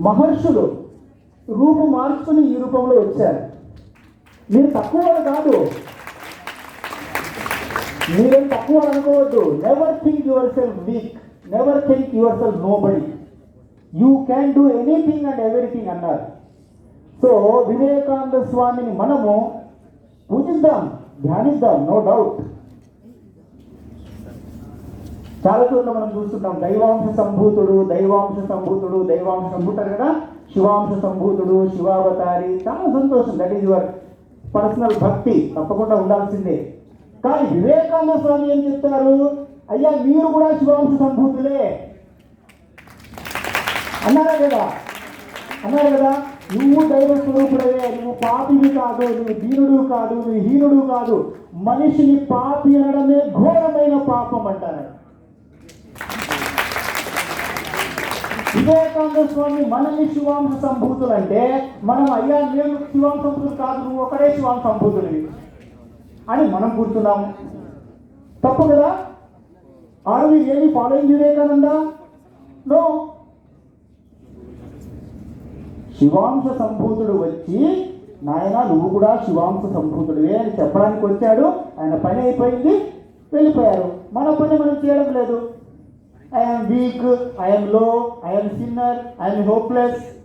మహర్షులు రూపు మార్చుకుని ఈ రూపంలో వచ్చారు. మీరు తక్కువ వాళ్ళు కాదు. మీరేం తక్కువ అనుకోవద్దు. Never think yourself weak never think yourself nobody you can do anything and everything అన్నారు. సో వివేకానంద స్వామిని మనము పూజిద్దాం ధ్యానిద్దాం నో డౌట్ చాలా చోట్ల మనం చూస్తున్నాం దైవాంశ సంభూతుడు దైవాంశ సంభూతుడు దైవాంశ సంభూతారు కదా? శివాంశ సంభూతుడు శివావతారి. చాలా సంతోషం దట్ ఈజ్ యువర్ పర్సనల్ భక్తి. తప్పకుండా ఉండాల్సిందే. కానీ వివేకానంద స్వామి ఏం చెప్తారు? అయ్యా మీరు కూడా శివాంశ సంభూతులే. అన్నారా కదా? అన్నారు కదా? నువ్వు దైవ స్వరూపుడవే నువ్వు పాపివి కాదు నువ్వు దీనుడు కాదు నువ్వు హీనుడు కాదు. మనిషిని పాపి అనడమే ఘోరమైన పాపం అంటారు. వివేకానంద స్వామి మనల్ని శివాంశ సంభూతులు అంటే మనం అయ్యా నేను శివాంశ సంభూతులు కాదు నువ్వు ఒకడే శివాంశ సంభూతుడివి అని మనం కూర్చున్నాము తప్పు కదా? Are we really following Vivekananda? No. Shivansh సంభూతుడు వచ్చి నాయన నువ్వు కూడా శివాంశ సంభూతుడివే అని చెప్పడానికి వచ్చాడు. ఆయన పని అయిపోయింది వెళ్ళిపోయారు. మన పని మనం చేయడం లేదు. I am weak, I am low, I am sinner, I am hopeless,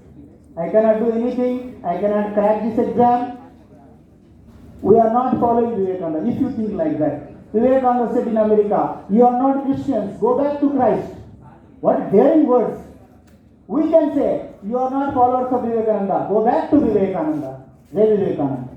I cannot do anything, I cannot crack this exam. We are not following Vivekananda if you think like that. Vivekananda said in America, You are not Christians, go back to Christ. What daring words! We can say, You are not followers of Vivekananda, go back to Vivekananda. Jai Vivekananda.